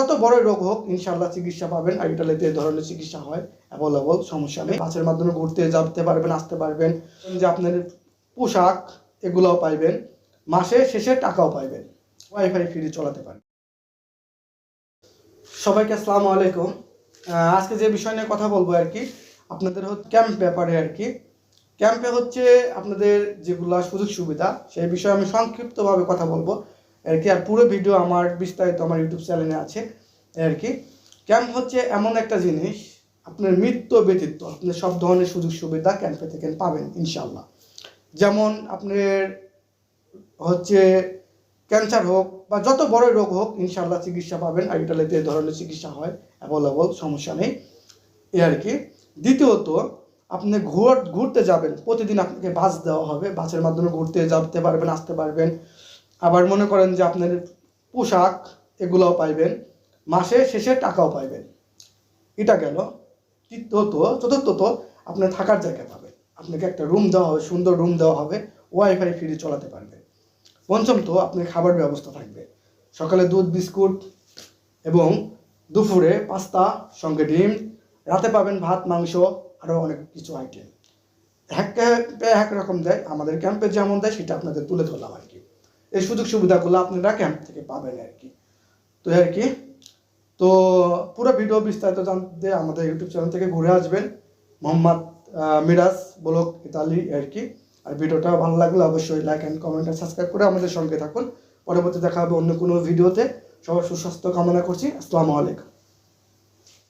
যত বড় রোগ হোক ইনশাল্লাহ চিকিৎসা পাবেন। আর ইটালিতে এই ধরনের চিকিৎসা হয় অ্যাভেলেবল সমস্যা নেই। বাসের মাধ্যমে ঘুরতে যেতে পারবেন, আসতে পারবেন। যে আপনার পোশাক, এগুলোও পাইবেন। মাসে শেষে টাকাও পাইবেন। ওয়াইফাই ফ্রি চলাতে পারেন সবাইকে আসসালামু আলাইকুম। আজকে যে বিষয় নিয়ে কথা বলব আর কি, আপনাদের হচ্ছে ক্যাম্প ব্যাপারে আর কি। ক্যাম্পে হচ্ছে আপনাদের যেগুলো সুযোগ সুবিধা সেই বিষয়ে আমি সংক্ষিপ্তভাবে কথা বলব। আর কি, আর পুরো ভিডিও আমার বিস্তারিত আমার ইউটিউব চ্যানেলে আছে আর কি। ক্যাম্প হচ্ছে এমন একটা জিনিস, আপনার মৃত্যু ব্যতীত আপনি সব ধরনের সুযোগ সুবিধা ক্যাম্পে থেকে পাবেন ইনশাল্লাহ যেমন আপনার হচ্ছে ক্যান্সার হোক বা যত বড় রোগ হোক ইনশাল্লাহ চিকিৎসা পাবেন। আর ইটালিতে এই ধরনের চিকিৎসা হয় অ্যাভেলেবল সমস্যা নেই। এ আর কি। দ্বিতীয়ত, আপনি ঘুর, ঘুরতে যাবেন। প্রতিদিন আপনাকে বাস দেওয়া হবে। বাসের মাধ্যমে ঘুরতে যেতে পারবেন, আসতে পারবেন। আবার মনে করেন যে আপনার পোশাক এগুলোও পাইবেন, মাসে শেষে টাকাও পাইবেন। এটা গেল। তৃতীয়ত, চতুর্থত, আপনার থাকার জায়গা পাবেন। আপনাকে একটা রুম দেওয়া হবে, সুন্দর রুম দেওয়া হবে ওয়াইফাই ফ্রি চলাতে পারবে। পঞ্চম তো আপনার খাবার ব্যবস্থা থাকবে। সকালে দুধ, বিস্কুট এবং দুপুরে পাস্তা, সঙ্গে ডিম, রাতে পাবেন ভাত, মাংস আরও অনেক কিছু আইটেম এক ক্যাম্পে এক রকম দেয়, আমাদের ক্যাম্পে যেমন দেয়, সেটা আপনাদের তুলে ধরলাম আর কি। এই সুযোগ সুবিধাগুলো আপনারা ক্যাম্প থেকে পাবেন আর কি। তো আর কি? তো পুরো ভিডিও বিস্তারিত জানতে আমাদের ইউটিউব চ্যানেল থেকে ঘুরে আসবেন। মোহাম্মদ মিরাজ বলক ইতালি আর কি। আর ভিডিওটা ভালো লাগলে অবশ্যই লাইক অ্যান্ড কমেন্ট আর সাবস্ক্রাইব করে আমাদের সঙ্গে থাকুন। পরবর্তী দেখা হবে অন্য কোনো ভিডিওতে সবার সুস্বাস্থ্য কামনা করছি। আসসালামু আলাইকুম।